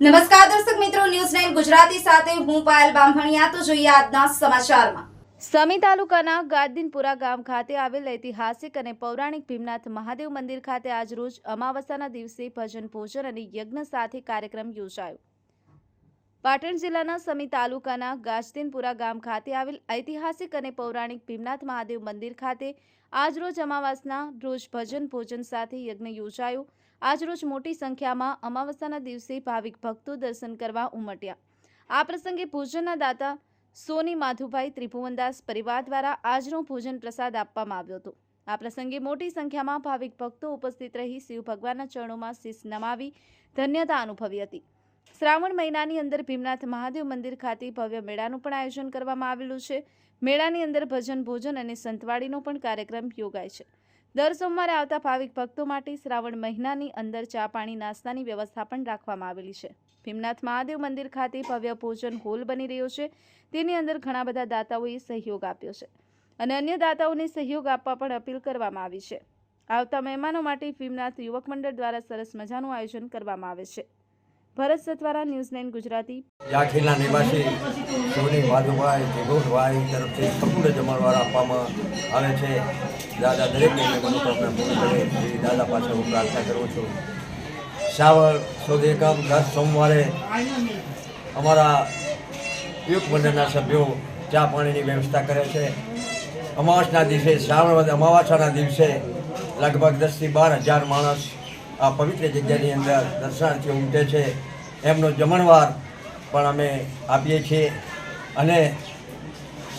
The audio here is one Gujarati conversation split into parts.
નમસ્કાર દર્શક મિત્રો ન્યૂઝ નાઇન ગુજરાતી સાથે હું પાયલ બામભણિયા. તો જોઈએ આજના સમાચારમાં. સમી તાલુકાના ગાદીનપુરા ગામ ખાતે આવેલ ઐતિહાસિક અને પૌરાણિક ભીમનાથ મહાદેવ મંદિર ખાતે આજરોજ અમાવસ્યાના દિવસે ભજન, ભોજન અને યજ્ઞ સાથે કાર્યક્રમ યોજાયો. પાટણ જિલ્લાના સમી તાલુકાના ગાજદીનપુરા ગામ ખાતે આવેલ ઐતિહાસિક અને પૌરાણિક ભીમનાથ મહાદેવ મંદિર ખાતે આજરોજ અમાવાસના રોજ ભજન, ભોજન સાથે યજ્ઞ યોજાયો. આજરોજ મોટી સંખ્યામાં અમાવસ્યાના દિવસે ભાવિક ભક્તો દર્શન કરવા ઉમટ્યા. આ પ્રસંગે ભોજનના દાતા સોની માધુભાઈ ત્રિભુવનદાસ પરિવાર દ્વારા આજનો ભોજન પ્રસાદ આપવામાં આવ્યો હતો. આ પ્રસંગે મોટી સંખ્યામાં ભાવિક ભક્તો ઉપસ્થિત રહી શિવ ભગવાનના ચરણોમાં શીશ નમાવી ધન્યતા અનુભવી હતી. શ્રાવણ મહિનાની અંદર ભીમનાથ મહાદેવ મંદિર ખાતે ભવ્ય મેળાનું પણ આયોજન કરવામાં આવેલું છે. મેળાની અંદર ભજન ભોજન અને સંતવાડીનો પણ કાર્યક્રમ યોગાય છે. દર સોમવારે આવતા ભાવિક ભક્તો માટે શ્રાવણ મહિનાની અંદર ચા પાણી નાસ્તાની વ્યવસ્થા પણ રાખવામાં આવેલી છે. ભીમનાથ મહાદેવ મંદિર ખાતે ભવ્ય ભોજન હોલ બની રહ્યો છે. તેની અંદર ઘણા બધા દાતાઓએ સહયોગ આપ્યો છે અને અન્ય દાતાઓને સહયોગ આપવા પણ અપીલ કરવામાં આવી છે. આવતા મહેમાનો માટે ભીમનાથ યુવક મંડળ દ્વારા સરસ મજાનું આયોજન કરવામાં આવે છે. Bharat Satvara News Nine Gujarati. યાખીના નિવાસી સોની માધુભાઈ જગોરભાઈ તરફથી સંપૂર્ણ જમણવાર આપવામાં આવે છે. દાદા દરેકને મનોકામના પૂર્ણ કરે એવી દાદા પાસે હું પ્રાર્થના કરું છું. શ્રાવણ સુદ એકમ, દર સોમવારે અમારા યુગ મંડળના સભ્યો ચા પાણીની વ્યવસ્થા કરે છે. અમાવાસના દિવસે, શ્રાવણ અમાવાસાના દિવસે લગભગ દસથી બાર હજાર માણસ આ પવિત્ર જગ્યાની અંદર દર્શનાર્થીઓ ઉમટે છે. એમનો જમણવાર પણ અમે આપીએ છીએ અને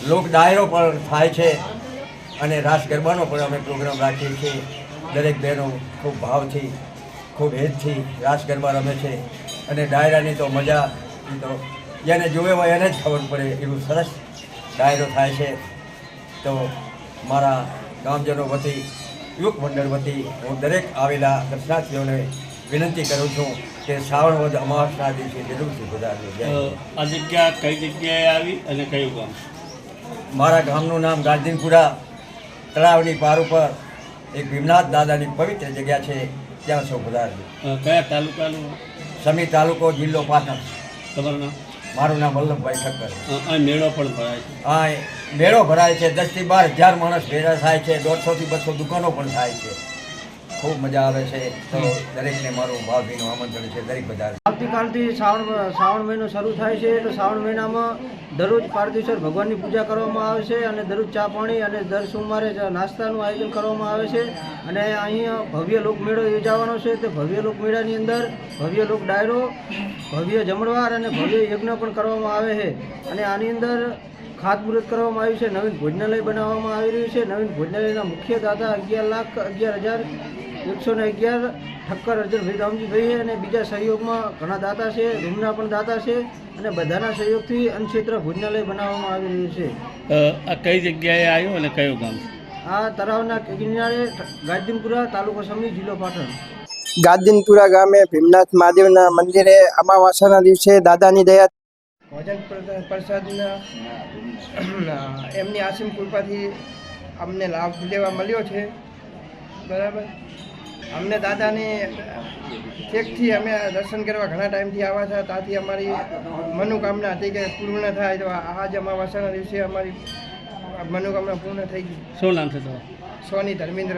લોક ડાયરો પણ થાય છે અને રાસ ગરબાનો પણ અમે પ્રોગ્રામ રાખીએ છીએ. દરેક બહેનો ખૂબ ભાવથી, ખૂબ હેતથી રાસ ગરબા રમે છે અને ડાયરાની તો મજા એ તો જેને જોવે હોય એને જ ખબર પડે એવું સરસ ડાયરો થાય છે. તો મારા ગામજનો વતી યુવક મંડળ વતી હું દરેક આવેલા દર્શનાર્થીઓને વિનંતી કરું છું કે શ્રાવણ વધ અમાસના દિવસે જરૂરથી પધારજો ગુજરાત. આ જગ્યા કઈ જગ્યાએ આવી અને કયું ગામ? મારા ગામનું નામ ગાર્દિનપુરા તળાવની પાર ઉપર એક ભીમનાથ દાદાની પવિત્ર જગ્યા છે ત્યાં સૌ પધારજો કયા તાલુકાનું? સમી તાલુકો જિલ્લો પાટણ. તમારું નામ? મારું નામ વલ્લભભાઈ ઠક્કર. આ મેળો પણ ભરાય છે. હા મેળો ભરાય છે. દસથી બાર હજાર માણસ ભેગા થાય છે. દોઢસોથી બસો દુકાનો પણ થાય છે. ખૂબ મજા આવે છે. તો દરેકને મારું ભાવભીનું આમંત્રણ છે. દરેક બધા આવતીકાલથી શ્રાવણ શ્રાવણ મહિનો શરૂ થાય છે તો શ્રાવણ મહિનામાં દરરોજ પારદેશ્વર ભગવાનની પૂજા કરવામાં આવે છે અને દરરોજ ચા પાણી અને દર સોમવારે નાસ્તાનું આયોજન કરવામાં આવે છે. અને અહીંયા ભવ્ય લોકમેળો યોજાવાનો છે. તે ભવ્ય લોકમેળાની અંદર ભવ્ય લોક ડાયરો ભવ્ય જમણવાર અને ભવ્ય યજ્ઞ પણ કરવામાં આવે છે. અને આની અંદર ખાતમુહૂર્ત કરવામાં આવ્યું છે. નવીન ભોજનાલય બનાવવામાં આવી રહ્યું છે. નવીન ભોજનાલયના મુખ્ય દાતા અગિયાર લાખ અગિયાર હજાર એકસો ને અગિયાર ઠક્કર અર્જુનભાઈ રામજીભાઈ અને બીજા સહયોગમાં ઘણા દાતા છે રૂમના પણ દાતા છે અને બધાના સહયોગથી અન્નક્ષેત્ર ભોજનાલય બનાવવામાં આવી રહ્યું છે. આ કઈ જગ્યાએ આવ્યું અને કયું ગામ? આ તળાવના કિનારે ગાદીનપુરા તાલુકો સમી જિલ્લો પાટણ. ગાદીનપુરા ગામે ભીમનાથ મહાદેવના મંદિરે અમાવાસાના દિવસે દાદાની દયા ભોજન પ્રસાદ- પ્રસાદના એમની આસીમ કૃપાથી અમને લાભ લેવા મળ્યો છે. બરાબર? અમને દાદાની ઠેકથી અમે દર્શન કરવા ઘણા ટાઈમથી આવ્યા હતા. ત્યાંથી અમારી મનોકામના હતી કે પૂર્ણ થાય તો આજ અમાવાસાના દિવસે અમારી મનોકામના પૂર્ણ થઈ ગઈ. શું નામ છે તમારું? સોની ધર્મેન્દ્ર.